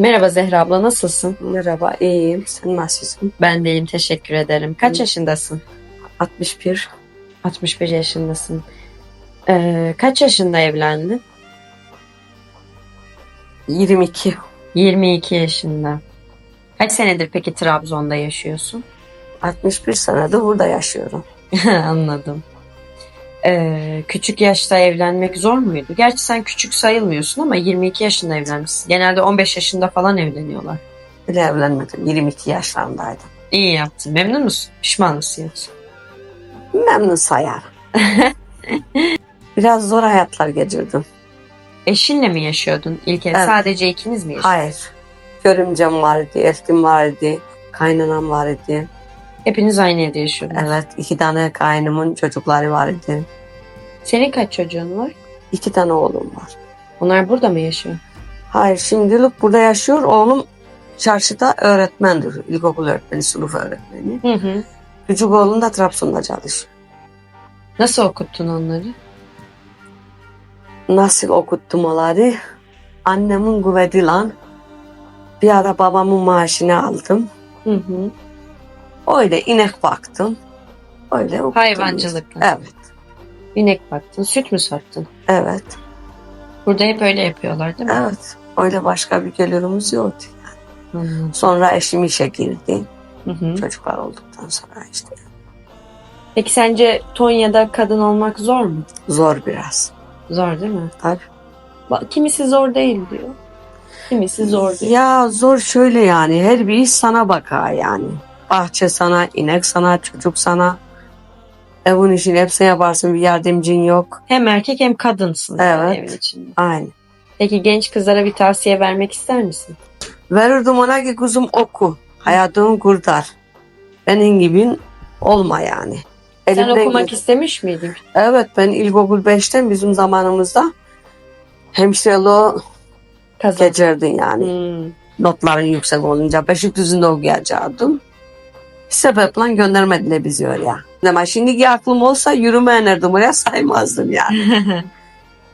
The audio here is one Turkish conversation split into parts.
Merhaba Zehra abla nasılsın? Merhaba, iyiyim. Sen nasılsın? Ben de iyiyim teşekkür ederim. Kaç Hı. yaşındasın? 61. 61 yaşındasın. Ee, kaç yaşında evlendin? 22. 22 yaşında. Kaç senedir peki Trabzon'da yaşıyorsun? 61 senedir burada yaşıyorum. Anladım. Ee, küçük yaşta evlenmek zor muydu? Gerçi sen küçük sayılmıyorsun ama 22 yaşında evlenmişsin. Genelde 15 yaşında falan evleniyorlar. Bile evlenmedim. 22 yaşlarındaydım. İyi yaptın. Memnun musun? Pişman mısın yoksa? Memnun sayar. Biraz zor hayatlar geçirdim. Eşinle mi yaşıyordun ilk ev? Evet. Sadece ikiniz mi yaşıyordunuz? Hayır. Görümcem vardı, eltim vardı, kaynanam vardı. Hepiniz aynı evde yaşıyordunuz. Evet, iki tane kaynımın çocukları vardı. Senin kaç çocuğun var? İki tane oğlum var. Onlar burada mı yaşıyor? Hayır, şimdilik burada yaşıyor. Oğlum çarşıda öğretmendir. İlkokul öğretmeni, sınıf öğretmeni. Hı hı. Küçük oğlum da Trabzon'da çalışıyor. Nasıl okuttun onları? nasıl okuttum onları? Annemin kuvveti lan. Bir ara babamın maaşını aldım. Hı hı. Öyle inek baktım. Öyle okuttum. Hayvancılıkla. Evet, İnek baktın, süt mü sattın? evet, Burada hep öyle yapıyorlar değil mi? evet. Öyle başka bir gelirimiz yoktu. Anladım. Sonra eşim işe girdi. Hı hı. Çocuklar olduktan sonra işte Peki sence Tonya'da kadın olmak zor mu? zor biraz. Zor değil mi? Tabii. Bak, Kimisi zor değil diyor. Kimisi zor diyor. Ya zor şöyle yani her bir iş sana bakar yani. Bahçe sana, inek sana, çocuk sana. Evin işini hepsini yaparsın bir yardımcın yok. Hem erkek hem kadınsın Evet. evin içinde. Aynı. Peki genç kızlara bir tavsiye vermek ister misin? Verirdim ona ki kuzum oku. Hayatını kurtar. Benim gibi olma yani. Sen Elimden okumak gel- istemiş miydin? Evet ben ilkokul 5'ten bizim zamanımızda hemşireliği Kazan. geçirdin yani. Hmm. Notların yüksek olunca Beşikdüzü'nde okuyacaktım. Sebeple göndermediler bizi oraya. Ama şimdiki aklım olsa yürüme enerdim oraya saymazdım yani.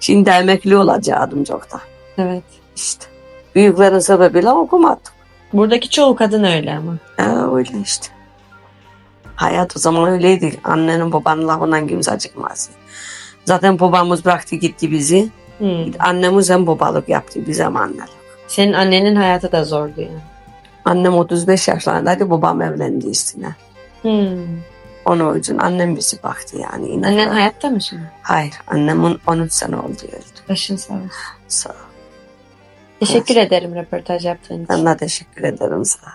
Şimdi emekli olacaktım çoktan. evet. İşte. Büyüklerin sebebiyle okumadım. Buradaki çoğu kadın öyle ama. Ee, öyle işte. Hayat o zaman öyleydi. Annenin babanın lafından kimse çıkmaz. Zaten babamız bıraktı gitti bizi. Hmm. Annemiz hem babalık yaptı bize annelik. Senin annenin hayatı da zordu yani. Annem 35 yaşlarındaydı babam evlendi üstüne. Hmm. Onun için annem bizi baktı yani. İnan- Annen hayatta mı şimdi? Hayır annemin 13 sene oldu öldü. Başın sağ olsun. Sağ ol. Teşekkür ederim röportaj yaptığın için. Ben de teşekkür ederim sana.